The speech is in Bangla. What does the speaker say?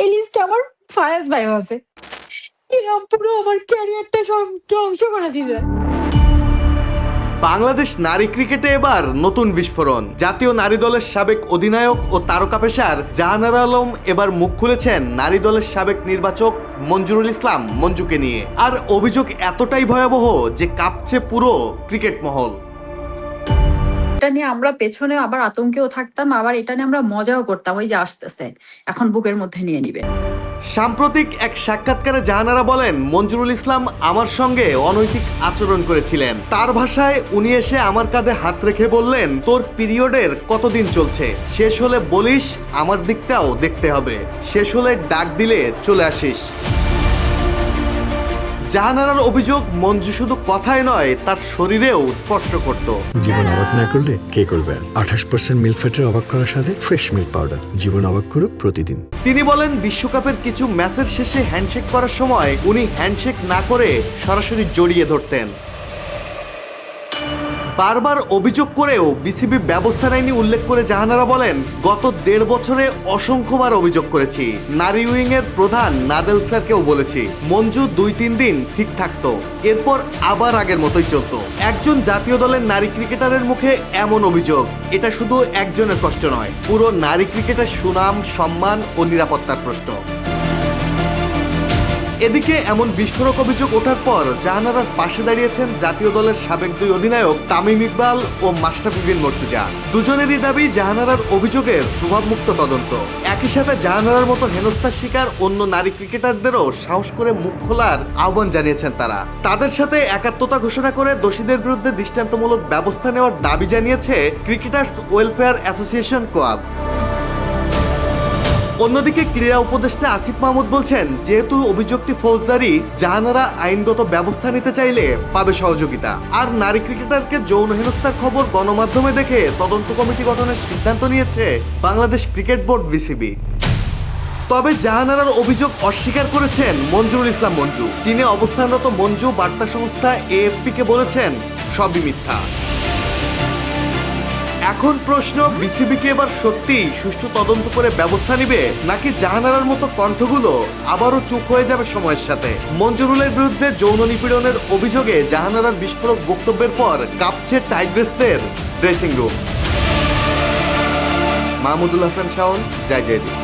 এই লিস্টে আমার ফায়াজ ভাই আছে। পুরো আমার ক্যারিয়ারটা সব ধ্বংস করে দিবে। বাংলাদেশ নারী ক্রিকেটে এবার নতুন বিস্ফোরণ। জাতীয় নারী দলের সাবেক অধিনায়ক ও তারকা পেশার জাহানারা আলম এবার মুখ খুলেছেন নারী দলের সাবেক নির্বাচক মঞ্জুরুল ইসলাম মঞ্জুকে নিয়ে। আর অভিযোগ এতটাই ভয়াবহ যে কাঁপছে পুরো ক্রিকেট মহল। এটা নিয়ে আমরা পেছনে আবার আতঙ্কেও থাকতাম, আবার এটা নিয়ে আমরা মজাও করতাম, ওই যে আসতেছে। এখন বুকের মধ্যে নিয়ে নিবে। সাম্প্রতিক এক সাক্ষাৎকারে জাহানারা বলেন, মঞ্জুরুল ইসলাম আমার সঙ্গে অনৈতিক আচরণ করেছিলেন। তার ভাষায় উনি এসে আমার কাঁধে হাত রেখে বললেন, তোর পিরিয়ডের কতদিন চলছে? শেষ হলে বলিস, আমার দিকটাও দেখতে হবে। শেষ হলে ডাক দিলে চলে আসিস। জাহানারার অভিযোগ মঞ্জু শুধু কথায় নয় তার শরীরেও স্পষ্ট করত। জীবন অবাক না করলে কে করবে? আঠাশ পার্সেন্ট মিল্ক ফ্যাটের অবাক করার সাথে ফ্রেশ মিল্ক পাউডার জীবন অবাক করুক প্রতিদিন। তিনি বলেন বিশ্বকাপের কিছু ম্যাচের শেষে হ্যান্ডশেক করার সময় উনি হ্যান্ডশেক না করে সরাসরি জড়িয়ে ধরতেন। বারবার অভিযোগ করেও বিসিবি ব্যবস্থা নেয়নি উল্লেখ করে জাহানারা বলেন, গত দেড় বছরে অসংখ্যবার অভিযোগ করেছি। নারী উইং এর প্রধান নাদেল স্যারকেও বলেছি, মঞ্জু দুই তিন দিন ঠিক থাকতো, এরপর আবার আগের মতোই চলতো। একজন জাতীয় দলের নারী ক্রিকেটারের মুখে এমন অভিযোগ, এটা শুধু একজনের কষ্ট নয়, পুরো নারী ক্রিকেটের সুনাম, সম্মান ও নিরাপত্তার প্রশ্ন। এদিকে এমন বিস্ফোরক অভিযোগ ওঠার পর জাহানারার পাশে দাঁড়িয়েছেন জাতীয় দলের সাবেক দুই অধিনায়ক তামিম ইকবাল ও মাস্টাফি বিন মর্তুজা। দুজনেরই দাবি জাহানারার অভিযোগের প্রভাবমুক্ত তদন্ত। একই সাথে জাহানারার মতো হেনস্থার শিকার অন্য নারী ক্রিকেটারদেরও সাহস করে মুখ খোলার আহ্বান জানিয়েছেন তারা। তাদের সাথে একাত্মতা ঘোষণা করে দোষীদের বিরুদ্ধে দৃষ্টান্তমূলক ব্যবস্থা নেওয়ার দাবি জানিয়েছে ক্রিকেটার্স ওয়েলফেয়ার অ্যাসোসিয়েশন কোয়াব। অন্যদিকে ক্রীড়া উপদেষ্টা আসিফ মাহমুদ বলছেন, যেহেতু অভিযোগটি ফৌজদারি, জাহানারা আইনগত ব্যবস্থা নিতে চাইলে পাবে সহযোগিতা। আর নারী ক্রিকেটারকে যৌন হেনস্থার খবর গণমাধ্যমে দেখে তদন্ত কমিটি গঠনের সিদ্ধান্ত নিয়েছে বাংলাদেশ ক্রিকেট বোর্ড বিসিবি। তবে জাহানারার অভিযোগ অস্বীকার করেছেন মঞ্জুরুল ইসলাম মঞ্জু। চীনে অবস্থানরত মঞ্জু বার্তা সংস্থা এএফপি কে বলেছেন, সবই মিথ্যা। এখন প্রশ্ন বিসিবিকে এবার সত্যি সুষ্ঠু তদন্ত করে ব্যবস্থা নিবে? নাকি জাহানারার মতো কণ্ঠগুলো আবারও চুপ হয়ে যাবে সময়ের সাথে? মঞ্জুরুলের বিরুদ্ধে যৌন নিপীড়নের অভিযোগে জাহানারার বিস্ফোরক বক্তব্যের পর কাঁপছে টাইগ্রেসদের ড্রেসিং রুম। মাহমুদুল হাসান শাওন, জয় জয়দীপ।